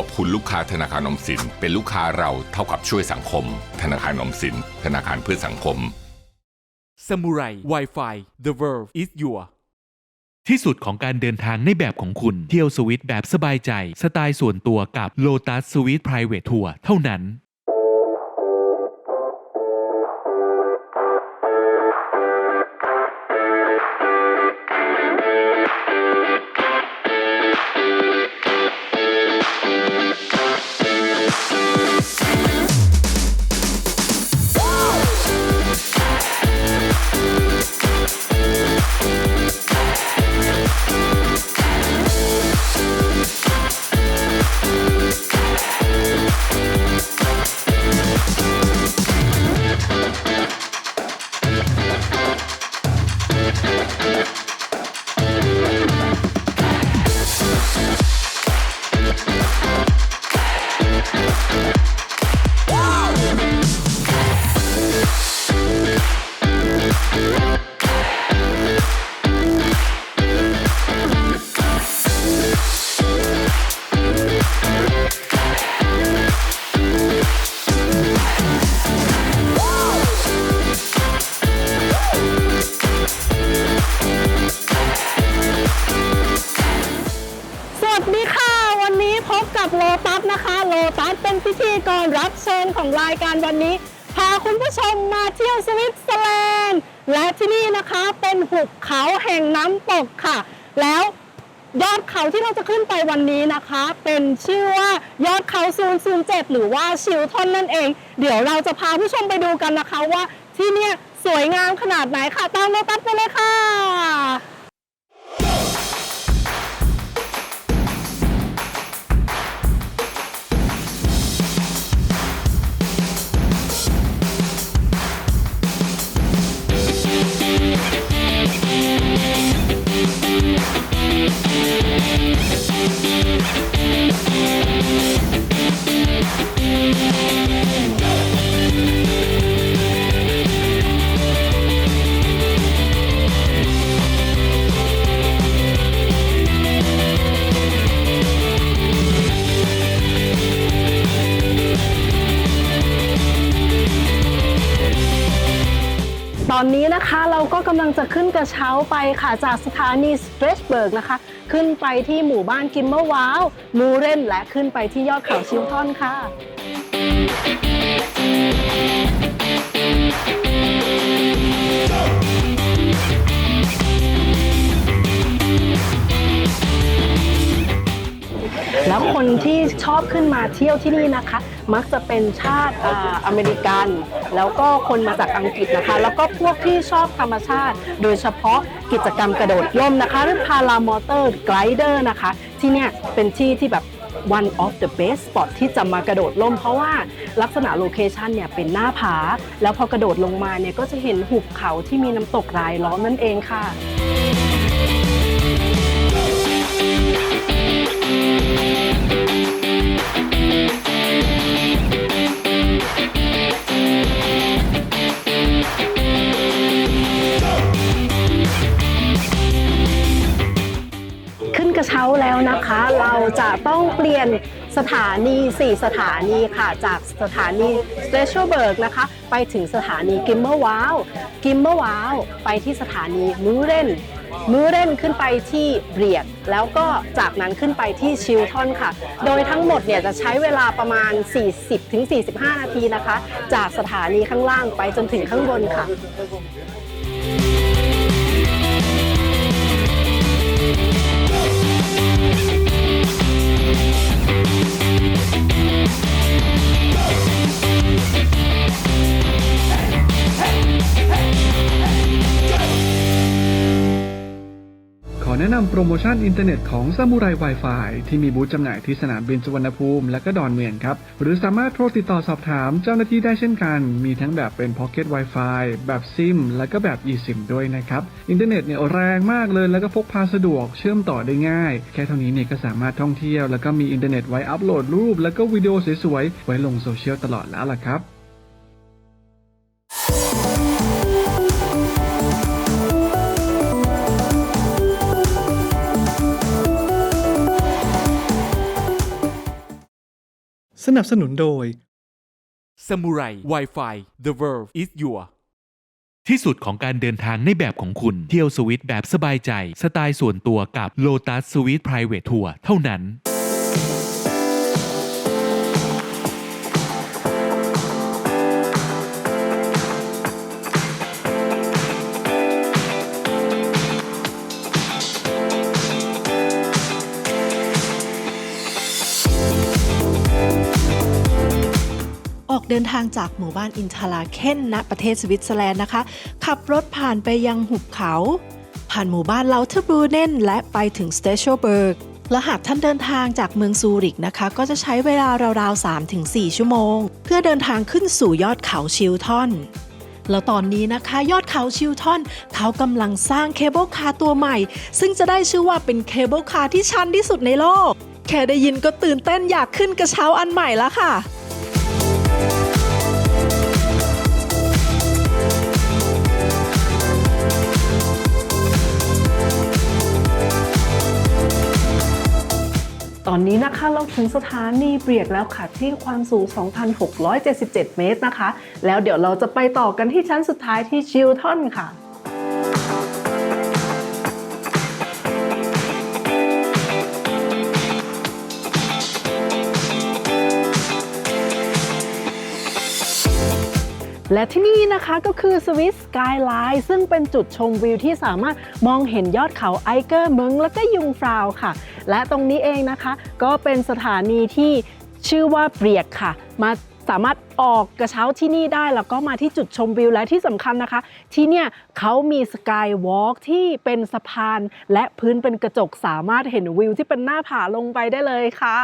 ขอบคุณลูกค้าธนาคารออมสิน เป็นลูกค้าเราเท่ากับช่วยสังคม ธนาคารออมสิน ธนาคารเพื่อสังคมซามูไร Wi-Fi The World is your ที่สุดของการเดินทางในแบบของคุณ เที่ยวสวิตแบบสบายใจ สไตล์ส่วนตัวกับ Lotus Sweet Private Tour เท่านั้น หรือว่าชิลทอนนั่นเอง เดี๋ยวเราจะพาผู้ชมไปดูกันนะคะว่าที่เนี่ยสวยงามขนาดไหนค่ะ ตามโลตัสไปเลยค่ะ ตอนนี้นะคะเราก็กำลังจะขึ้นกระเช้าไปค่ะจากสถานีสเตรชเบิร์กนะคะ ขึ้นไปที่หมู่บ้านกิมเมอร์วาว มูเรนและขึ้นไปที่ยอดเขาชิลทอนค่ะ แล้วคนที่ชอบขึ้นมาเที่ยวที่นี่นะคะ มักจะเป็นชาติออเมริกัน แล้วก็คนมาจากอังกฤษนะคะ แล้วก็พวกที่ชอบธรรมชาติ โดยเฉพาะกิจกรรมกระโดดร่มนะคะหรือพารามอเตอร์ไกด์เดอร์นะคะ ที่เนี่ยเป็นที่ที่แบบ one of the best spot ที่จะมากระโดดร่ม เพราะว่าลักษณะโลเคชันเนี่ยเป็นหน้าผา แล้วพอกระโดดลงมาเนี่ยก็จะเห็นหุบเขาที่มีน้ำตกรายล้อมนั่นเองค่ะ ขึ้นกระเช้าแล้วนะคะ เราจะต้องเปลี่ยนสถานี 4 สถานีค่ะ จากสถานี s t r a s h e r b e r g นะคะ ไปถึงสถานีกิมเมอร์วาว กิมเมอร์วาว ไปที่สถานีมูเรน มือเรนขึ้นไปที่เบียด แล้วก็จากนั้นขึ้นไปที่ชิลทอนค่ะ โดยทั้งหมดเนี่ยจะใช้เวลาประมาณ 40-45 นาทีนะคะ จากสถานีข้างล่างไปจนถึงข้างบนค่ะ รรโมชั่นอินเทอร์เน็ตของซามูไร Wi-Fi ที่มีบูธจำหน่ายที่สนามบินสุวรรณภูมิและก็ดอนเมืองครับ หรือสามารถโทรติดต่อสอบถามเจ้าหน้าที่ได้เช่นกัน มีทั้งแบบเป็น Pocket Wi-Fi แบบซิม และก็แบบ eSIM ด้วยนะครับ อินเทอร์เน็ตเนี่ยแรงมากเลยแล้วก็พกพาสะดวกเชื่อมต่อได้ง่าย แค่เท่านี้เนี่ยก็สามารถท่องเที่ยว แล้วก็มีอินเทอร์เน็ตไว้อัปโหลดรูป แล้วก็วิดีโอสวยๆไว้ลงโซเชียลตลอดแล้วล่ะครับ สนับสนุนโดย Samurai Wi-Fi The Verve is your ที่สุดของการเดินทางในแบบของคุณ เที่ยวสวิตแบบสบายใจ สไตล์ส่วนตัวกับ Lotus Sweet Private Tour เท่านั้น เดินทางจากหมู่บ้านอินทาลาเคนณประเทศสวิตเซอร์แลนด์นะคะ ขับรถผ่านไปยังหุบเขา ผ่านหมู่บ้านเลาเทอร์บรูเนนและไปถึงสเตเชเบิร์กและหากท่านเดินทางจากเมืองซูริกนะคะ ก็จะใช้เวลาราวๆ 3-4 ชั่วโมง เพื่อเดินทางขึ้นสู่ยอดเขาชิลทอนแล้วตอนนี้นะคะยอดเขาชิลทอน เขากำลังสร้างเคเบิลคาร์ตัวใหม่ ซึ่งจะได้ชื่อว่าเป็นเคเบิลคาร์ที่ชันที่สุดในโลก แค่ได้ยินก็ตื่นเต้นอยากขึ้นกระเช้าอันใหม่แล้วค่ะ ตอนนี้นะคะเราถึงสถานีเบียกแล้วค่ะที่ความสูง 2,677 เมตรนะคะ แล้วเดี๋ยวเราจะไปต่อกันที่ชั้นสุดท้ายที่ชิลทอนค่ะและที่นี่นะคะก็คือสวิสสกายไลน์ซึ่งเป็นจุดชมวิวที่สามารถมองเห็นยอดเขาไอเกอร์เมิงและก็ยุงฟราวค่ะ และตรงนี้เองนะคะ ก็เป็นสถานีที่ชื่อว่าเปรียกค่ะ มาสามารถออกกระเช้าที่นี่ได้แล้วก็มาที่จุดชมวิวและที่สำคัญนะคะ ที่เนี่ยเขามีสกายวอล์กที่เป็นสะพาน และพื้นเป็นกระจกสามารถเห็นวิวที่เป็นหน้าผาลงไปได้เลยค่ะ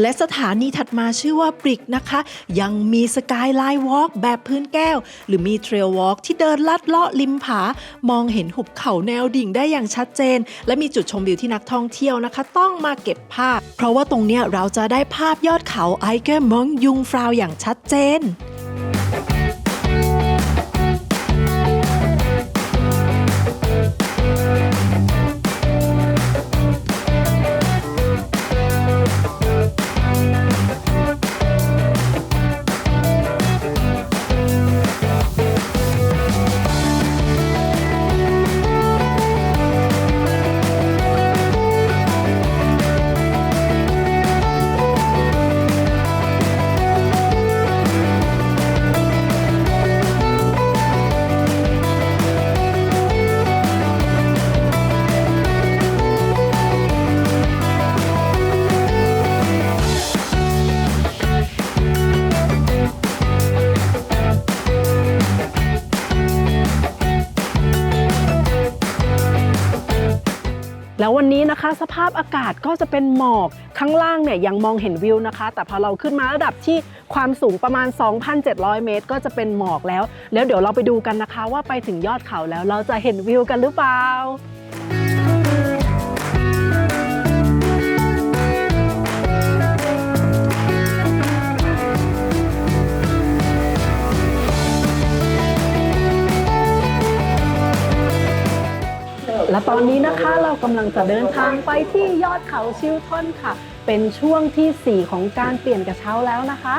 และสถานีถัดมาชื่อว่าบริกนะคะ ยังมีสกายไลน์วอล์กแบบพื้นแก้ว หรือมีเทรลวอล์กที่เดินลัดเลาะริมผา มองเห็นหุบเขาแนวดิ่งได้อย่างชัดเจน และมีจุดชมวิวที่นักท่องเที่ยวนะคะ ต้องมาเก็บภาพ เพราะว่าตรงเนี้ยเราจะได้ภาพยอดเขาไอเกอร์มงยุงฟราวอย่างชัดเจน สภาพอากาศก็จะเป็นหมอกข้างล่างเนี่ยยังมองเห็นวิวนะคะ แต่พอเราขึ้นมาระดับที่ความสูงประมาณ 2,700 เมตร ก็จะเป็นหมอกแล้ว แล้วเดี๋ยวเราไปดูกันนะคะ ว่าไปถึงยอดเขาแล้วเราจะเห็นวิวกันหรือเปล่า และตอนนี้นะคะเรากำลังจะเดินทางไปที่ยอดเขาชิลทอนค่ะ เป็นช่วงทีสี่4 ของการเปลี่ยนกระเช้าแล้วนะคะ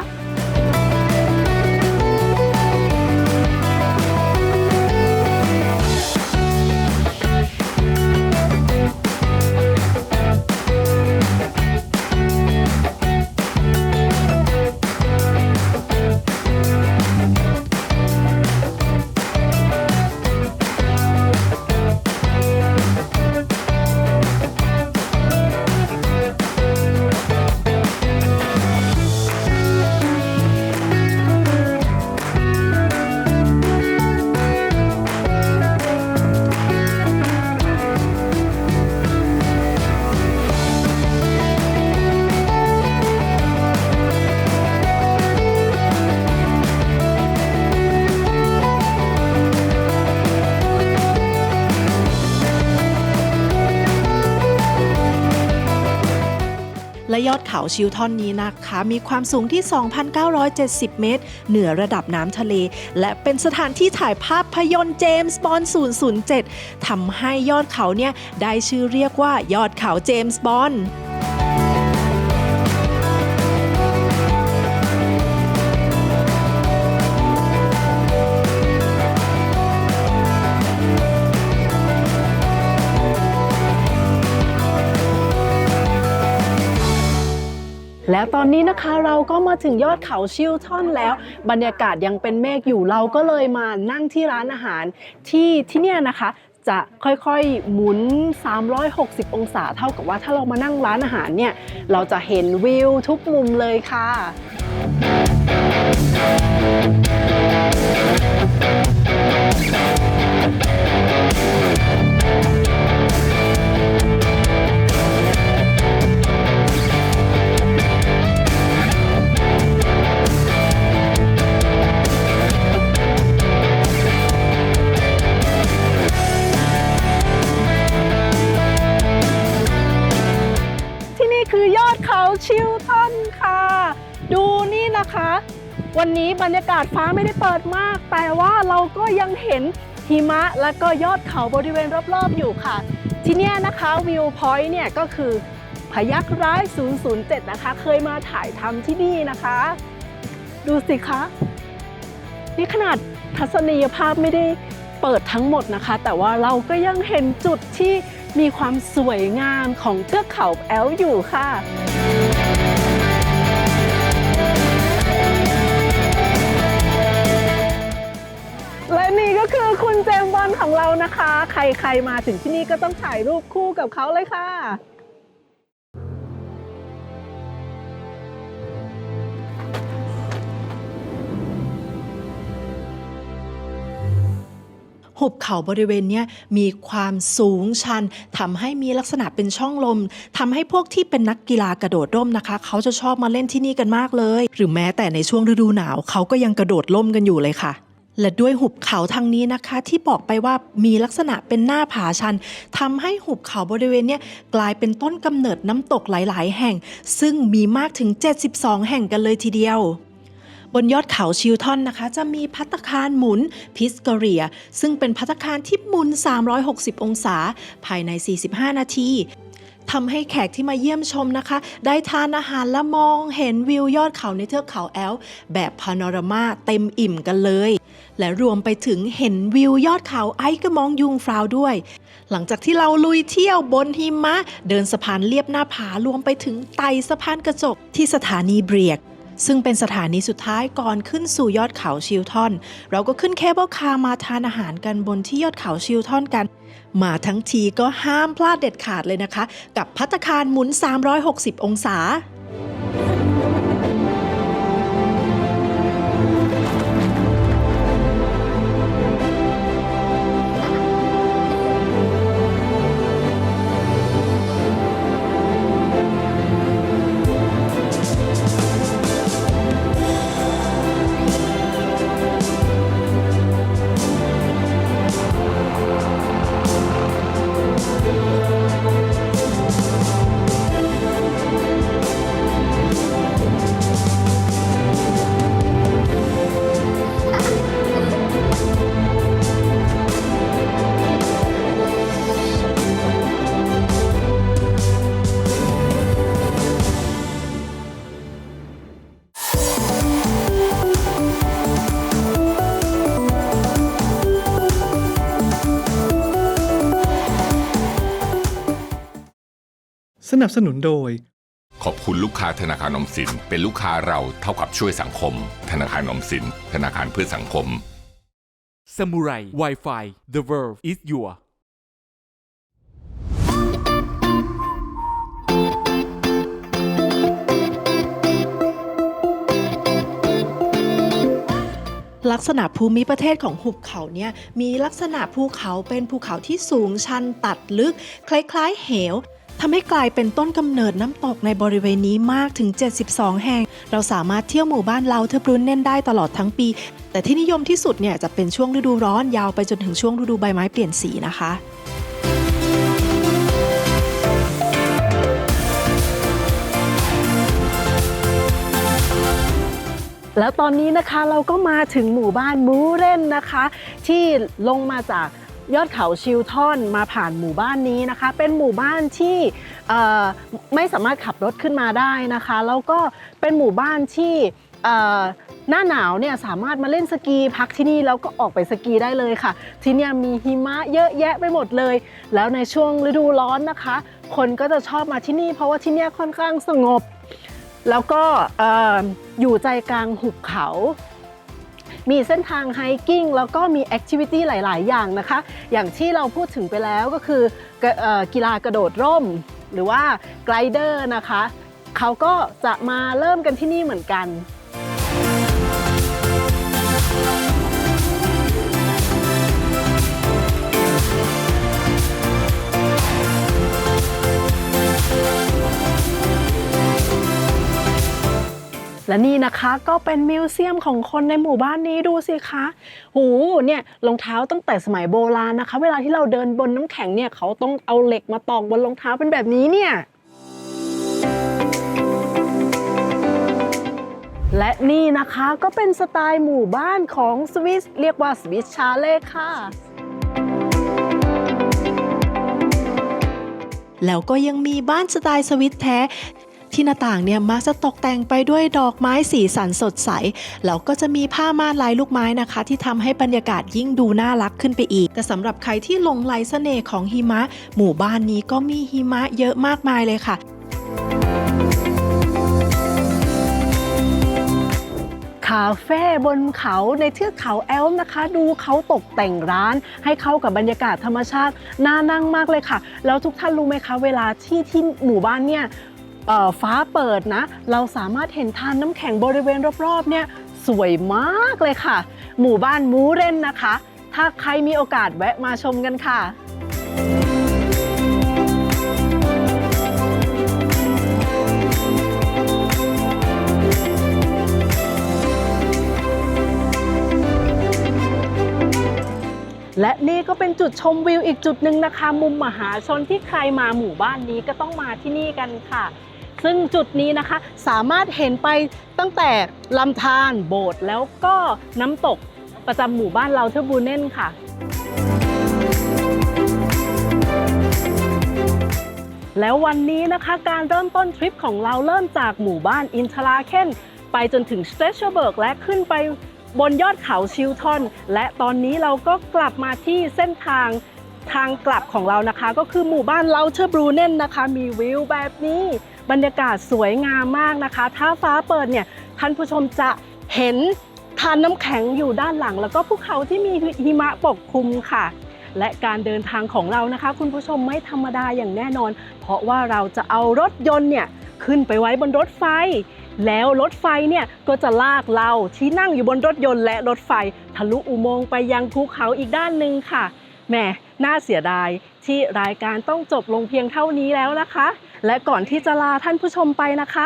ยอดเขาชิลทอนนี้นะคะ มีความสูงที่ 2,970 เมตร เหนือระดับน้ำทะเล และเป็นสถานที่ถ่ายภาพยนตร์เจมส์บอนด์007ทำให้ยอดเขาเนี่ยได้ชื่อเรียกว่ายอดเขาเจมส์บอนด์ แล้วตอนนี้นะคะเราก็มาถึงยอดเขาชิลทอนแล้ว บรรยากาศยังเป็นเมฆอยู่เราก็เลยมานั่งที่ร้านอาหารที่ที่เนี่ยนะคะจะค่อยๆ หมุน 360 องศาเท่ากับว่าถ้าเรามานั่งร้านอาหารเนี่ย เราจะเห็นวิวทุกมุมเลยค่ะที่นี่ คือยอดเขาชิลทอนค่ะ ดูนี่นะคะ วันนี้บรรยากาศฟ้าไม่ได้เปิดมาก แต่ว่าเราก็ยังเห็นหิมะและก็ยอดเขาบริเวณรอบๆอยู่ค่ะ ที่นี่นะคะวิวพอยต์เนี่ยก็คือพยักร้าย 007 นะคะ เคยมาถ่ายทำที่นี่นะคะ ดูสิคะ นี่ขนาดทัศนียภาพไม่ได้เปิดทั้งหมดนะคะ แต่ว่าเราก็ยังเห็นจุดที่ มีความสวยงามของเทือกเขาแอลอยู่ค่ะและนี่ก็คือคุณเจมส์บอลของเรานะคะ ใครๆมาถึงที่นี่ก็ต้องถ่ายรูปคู่กับเขาเลยค่ะ หุบเขาบริเวณนี้มีความสูงชันทำให้มีลักษณะเป็นช่องลมทำให้พวกที่เป็นนักกีฬากระโดดร่มนะคะ เขาจะชอบมาเล่นที่นี่กันมากเลย หรือแม้แต่ในช่วงฤดูหนาว เขาก็ยังกระโดดร่มกันอยู่เลยค่ะและด้วยหุบเขาทางนี้นะคะ ที่บอกไปว่ามีลักษณะเป็นหน้าผาชันทำให้หุบเขาบริเวณนี้กลายเป็นต้นกำเนิดน้ำตกหลาย ๆ แห่ง ซึ่งมีมากถึง 72 แห่งกันเลยทีเดียว บนยอดเขาชิลทอนนะคะ จะมีพัตคารหมุนพิสกเรีย ซึ่งเป็นพัตคารที่หมุน 360 องศา ภายใน 45 นาทีทำให้แขกที่มาเยี่ยมชมนะคะ ได้ทานอาหารและมองเห็นวิวยอดเขาในเทือกเขาแอล แบบพาโนรามาเต็มอิ่มกันเลย และรวมไปถึงเห็นวิวยอดเขาไอ้กระมองยุงฟราวด้วย หลังจากที่เราลุยเที่ยวบนหิมะ เดินสะพานเลียบหน้าผารวมไปถึงไต่สะพานกระจกที่สถานีเบรียก ซึ่งเป็นสถานีสุดท้ายก่อนขึ้นสู่ยอดเขาชิลทอน เราก็ขึ้นเคเบิลคาร์มาทานอาหารกันบนที่ยอดเขาชิลทอนกัน มาทั้งทีก็ห้ามพลาดเด็ดขาดเลยนะคะ กับพัตคารหมุน 360 องศา นับสนุนโดย ขอบคุณลูกค้าธนาคารออมสิน เป็นลูกค้าเราเท่ากับช่วยสังคม ธนาคารออมสิน ธนาคารเพื่อสังคม Samurai Wi-Fi The World is your ลักษณะภูมิประเทศของหุบเขาเนี่ยมีลักษณะภูเขาเป็นภูเขาที่สูงชันตัดลึก คล้ายๆ เหว ทำให้กลายเป็นต้นกำเนิดน้ำตกในบริเวณนี้มากถึง 72 แห่ง เราสามารถเที่ยวหมู่บ้านเลาเทอบรุนเน่นได้ตลอดทั้งปี แต่ที่นิยมที่สุดเนี่ยจะเป็นช่วงฤดูร้อนยาวไปจนถึงช่วงฤดูใบไม้เปลี่ยนสีนะคะแล้วตอนนี้นะคะเราก็มาถึงหมู่บ้านมูเรนนะคะ ที่ลงมาจาก ยอดเขาชิลทอนมาผ่านหมู่บ้านนี้นะคะ เป็นหมู่บ้านที่ไม่สามารถขับรถขึ้นมาได้นะคะ แล้วก็เป็นหมู่บ้านที่หน้าหนาวเนี่ยสามารถมาเล่นสกีพักที่นี่แล้วก็ออกไปสกีได้เลยค่ะ ที่นี่มีหิมะเยอะแยะไปหมดเลย แล้วในช่วงฤดูร้อนนะคะ คนก็จะชอบมาที่นี่เพราะว่าที่นี่ค่อนข้างสงบ แล้วก็เอ่ออยู่ใจกลางหุบเขา มีเส้นทางไฮกิ้งแล้วก็มีแอคทิวิตี้หลาย ๆ อย่างนะคะ อย่างที่เราพูดถึงไปแล้วก็คือกีฬากระโดดร่ม หรือว่าไกลเดอร์นะคะ เขาก็จะมาเริ่มกันที่นี่เหมือนกัน และนี่นะคะก็เป็นมิวเซียมของคนในหมู่บ้านนี้ดูสิคะ หูเนี่ยรองเท้าตั้งแต่สมัยโบราณนะคะ เวลาที่เราเดินบนน้ำแข็งเนี่ยเขาต้องเอาเหล็กมาตอกบนรองเท้าเป็นแบบนี้เนี่ยและนี่นะคะก็เป็นสไตล์หมู่บ้านของสวิสเรียกว่าสวิสชาเล่ค่ะ แล้วก็ยังมีบ้านสไตล์สวิตแท้ ที่หน้าต่างเนี่ยมักจะตกแต่งไปด้วยดอกไม้สีสันสดใส แล้วก็จะมีผ้าม่านลายลูกไม้นะคะ ที่ทำให้บรรยากาศยิ่งดูน่ารักขึ้นไปอีก แต่สำหรับใครที่ลงไหลเสน่ห์ของหิมะ หมู่บ้านนี้ก็มีหิมะเยอะมากมายเลยค่ะคาเฟ่บนเขาในเทือกเขาแอลป์นะคะ ดูเขาตกแต่งร้าน ให้เข้ากับบรรยากาศธรรมชาติน่านั่งมากเลยค่ะ แล้วทุกท่านรู้ไหมคะ เวลาที่ที่หมู่บ้านเนี่ย ฟ้าเปิดนะ เราสามารถเห็นทานน้ำแข็งบริเวณรอบๆเนี่ยสวยมากเลยค่ะ หมู่บ้านมูเรนนะคะ ถ้าใครมีโอกาสแวะมาชมกันค่ะและนี่ก็เป็นจุดชมวิวอีกจุดหนึ่งนะคะ มุมมหาชนที่ใครมาหมู่บ้านนี้ก็ต้องมาที่นี่กันค่ะ ซึ่งจุดนี้นะคะสามารถเห็นไปตั้งแต่ลำธารโบสถ์แล้วก็น้ำตกประจำหมู่บ้านเราเทอร์บูเน่นค่ะ แล้ววันนี้นะคะการเริ่มต้นทริปของเราเริ่มจากหมู่บ้านอินทราเคนไปจนถึงสเตชเชอร์เบิร์กและขึ้นไปบนยอดเขาชิลทอน และตอนนี้เราก็กลับมาที่เส้นทางทางกลับของเรานะคะ ก็คือหมู่บ้านเลาเทอร์บรูเนนนะคะ มีวิวแบบนี้ บรรยากาศสวยงามมากนะคะ ถ้าฟ้าเปิดเนี่ยท่านผู้ชมจะเห็นทานน้ำแข็งอยู่ด้านหลัง แล้วก็ภูเขาที่มีหิมะปกคลุมค่ะ และการเดินทางของเรานะคะ คุณผู้ชมไม่ธรรมดาอย่างแน่นอน เพราะว่าเราจะเอารถยนต์เนี่ยขึ้นไปไว้บนรถไฟ แล้วรถไฟเนี่ยก็จะลากเราที่นั่งอยู่บนรถยนต์และรถไฟ ทะลุอุโมงค์ไปยังภูเขาอีกด้านหนึ่งค่ะแหมน่าเสียดายที่รายการต้องจบลงเพียงเท่านี้แล้วนะคะ และก่อนที่จะลาท่านผู้ชมไปนะคะ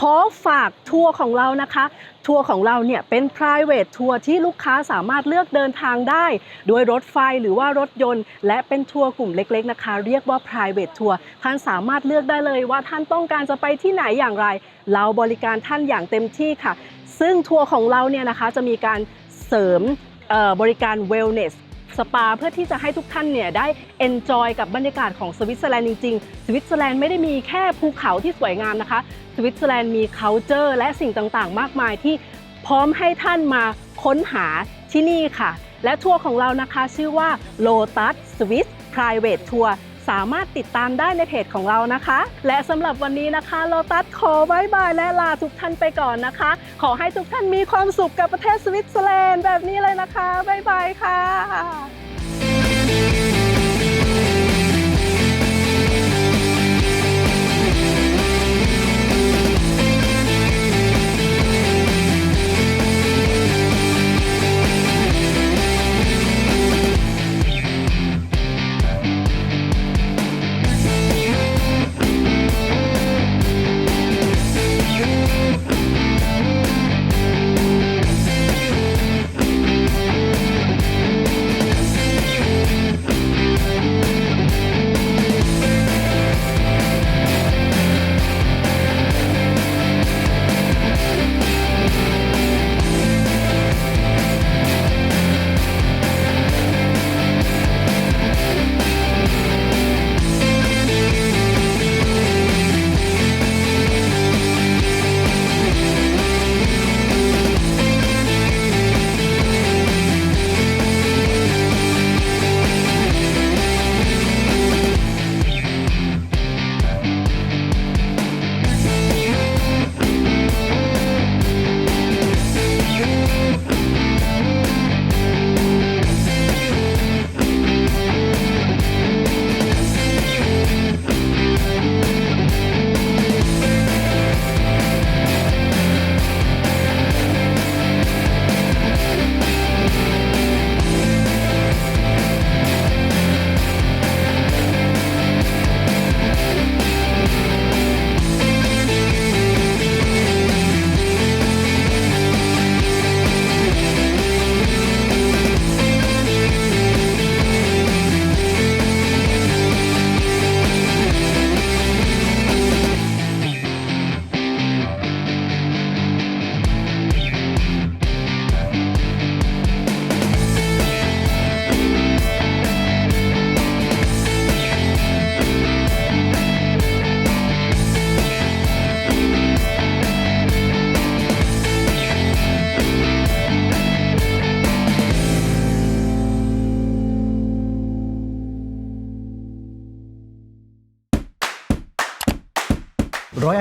ขอฝากทัวร์ของเรานะคะ ทัวร์ของเราเนี่ยเป็น private ทัวร์ที่ลูกค้าสามารถเลือกเดินทางได้โดยรถไฟหรือว่ารถยนต์ และเป็นทัวร์กลุ่มเล็กๆนะคะ เรียกว่า private ทัวร์ท่านสามารถเลือกได้เลยว่าท่านต้องการจะไปที่ไหนอย่างไร เราบริการท่านอย่างเต็มที่ค่ะ ซึ่งทัวร์ของเราเนี่ยนะคะจะมีการเสริมบริการ wellness สปา เพื่อที่จะให้ทุกท่านเนี่ยได้ enjoy กับบรรยากาศของสวิตเซอร์แลนด์จริงๆ สวิตเซอร์แลนด์ไม่ได้มีแค่ภูเขาที่สวยงามนะคะ สวิตเซอร์แลนด์มี culture และสิ่งต่างๆ มากมายที่พร้อมให้ท่านมาค้นหาที่นี่ค่ะ และทัวร์ของเรานะคะชื่อว่า Lotus Swiss Private Tour สามารถติดตามได้ในเพจของเรานะคะ และสำหรับวันนี้นะคะโลตัสขอบายบายและลาทุกท่านไปก่อนนะคะ ขอให้ทุกท่านมีความสุขกับประเทศสวิตเซอร์แลนด์แบบนี้เลยนะคะบายบายค่ะ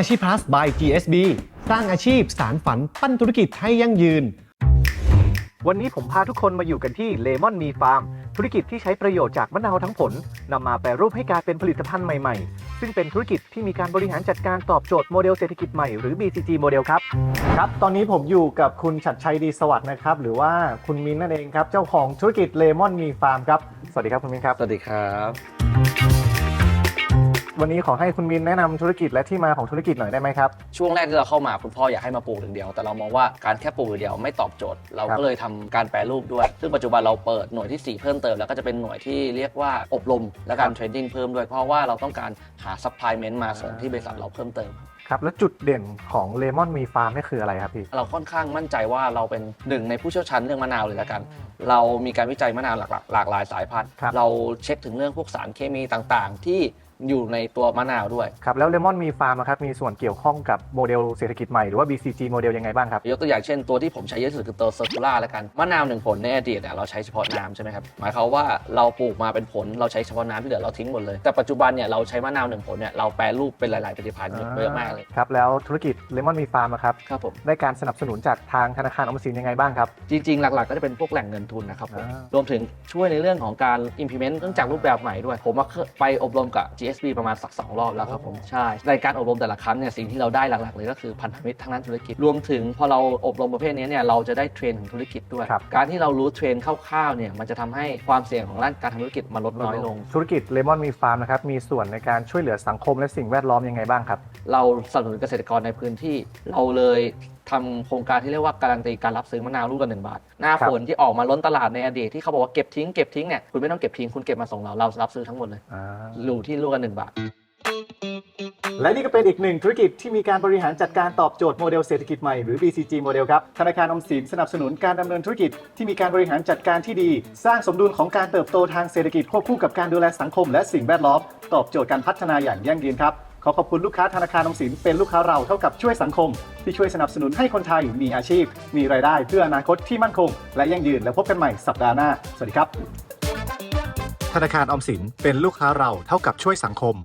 อาชีพ plus by GSB สร้างอาชีพสารฝันปั้นธุรกิจให้ยั่งยืน วันนี้ผมพาทุกคนมาอยู่กันที่เลมอนมีฟาร์มธุรกิจที่ใช้ประโยชน์จากมะนาวทั้งผลนำมาแปรรูปให้กลายเป็นผลิตภัณฑ์ใหม่ๆ ซึ่งเป็นธุรกิจที่มีการบริหารจัดการตอบโจทย์โมเดลเศรษฐกิจใหม่หรือ BCG โมเดลครับ ครับ ตอนนี้ผมอยู่กับคุณชัดชัยดีสวัสดิ์นะครับ หรือว่าคุณมินนั่นเองครับ เจ้าของธุรกิจเลมอนมีฟาร์มครับ สวัสดีครับคุณมินครับ สวัสดีครับ วันนี้ขอให้คุณมินแนะนำธุรกิจและที่มาของธุรกิจหน่อยได้ไหมครับ ช่วงแรกที่เราเข้ามาคุณพ่ออยากให้มาปลูกอย่างเดียว แต่เรามองว่าการแค่ปลูกอย่างเดียวไม่ตอบโจทย์ เราครับก็เลยทำการแปรรูปด้วย ซึ่งปัจจุบันเราเปิดหน่วยที่ 4 เพิ่มเติม แล้วก็จะเป็นหน่วยที่เรียกว่าอบรมและการเทรนนิ่งเพิ่มด้วย เพราะว่าเราต้องการหาซัพพลายเมนต์มาส่งที่บริษัทเราเพิ่มเติม ครับ แล้วจุดเด่นของเลมอนมีฟาร์มนี่คืออะไรครับพี่ เราค่อนข้างมั่นใจว่าเราเป็นหนึ่งในผู้เชี่ยวชาญเรื่องมะนาวเลยละกัน เรามีการวิจัยมะนาวหลากหลากหลายสายพันธุ์ ครับ เราเช็คถึงเรื่องพวกสารเคมีต่างๆ ที่ อยู่ในตัวมะนาวด้วย ครับแล้วเลมอนมีฟาร์มครับมีส่วนเกี่ยวข้องกับโมเดลเศรษฐกิจใหม่หรือว่า BCG โมเดลยังไงบ้างครับ ยกตัวอย่างเช่นตัวที่ผมใช้เยอะที่สุดคือตัวเซอร์คูล่าแล้วกันมะนาวหนึ่งผลในอดีตเนี่ยเราใช้เฉพาะน้ำใช่ไหมครับหมายความว่าเราปลูกมาเป็นผลเราใช้เฉพาะน้ำที่เหลือเราทิ้งหมดเลยแต่ปัจจุบันเนี่ยเราใช้มะนาวหนึ่งผลเนี่ยเราแปรรูปเป็นหลายๆผลิตภัณฑ์เยอะมากเลยครับแล้วธุรกิจเลมอนมีฟาร์มครับครับผมได้การสนับสนุนจากทางธนาคารออมสินยังไงบ้างครับจริงๆ หลักๆ ก็จะเป็นพวกแหล่งเงินทุนนะครับผมอ่ารวมถึงช่วยในเรื่องของการ implement เรื่องจากรูปแบบใหม่ด้วย ผมมาไปอบรมกับ GSB ประมาณสักสองรอบแล้วครับผมใช่ในการอบรมแต่ละครั้งเนี่ยสิ่งที่เราได้หลักๆเลยก็คือพันธมิตรทั้งนั้นธุรกิจรวมถึงพอเราอบรมประเภทนี้เนี่ยเราจะได้เทรนของธุรกิจด้วยครับการที่เรารู้เทรนคร่าวๆเนี่ยมันจะทำให้ความเสี่ยงของด้านการทำธุรกิจมันลดน้อยลง ธุรกิจเลมอนมีฟาร์มนะครับมีส่วนในการช่วยเหลือสังคมและสิ่งแวดล้อมยังไงบ้างครับเราสนับสนุนเกษตรกรในพื้นที่เราเลย ทำโครงการที่เรียกว่าการันตีการรับซื้อมะนาวลูกละหนึ่งบาท หน้าครับฝนที่ออกมาล้นตลาดในอดีตที่เขาบอกว่าเก็บทิ้งเก็บทิ้งเนี่ยคุณไม่ต้องเก็บทิ้งคุณเก็บมาส่งเราเรารับซื้อทั้งหมดเลยอ่าอยู่ที่ลูกละหนึ่งบาทและนี่ก็เป็นอีกหนึ่งธุรกิจที่มีการบริหารจัดการตอบโจทย์โมเดลเศรษฐกิจใหม่หรือ BCG โมเดลครับ ธนาคารออมสินสนับสนุนการดำเนินธุรกิจที่มีการบริหารจัดการที่ดี สร้างสมดุลของการเติบโตทางเศรษฐกิจควบคู่กับการดูแลสังคมและสิ่งแวดล้อม ตอบโจทย์การพัฒนาอย่างยั่งยืนครับ ขอขอบคุณลูกค้าธนาคารออมสินเป็นลูกค้าเราเท่ากับช่วยสังคม ที่ช่วยสนับสนุนให้คนไทยมีอาชีพ มีรายได้เพื่ออนาคตที่มั่นคง และยั่งยืนแล้วพบกันใหม่สัปดาห์หน้า สวัสดีครับ ธนาคารออมสินเป็นลูกค้าเราเท่ากับช่วยสังคม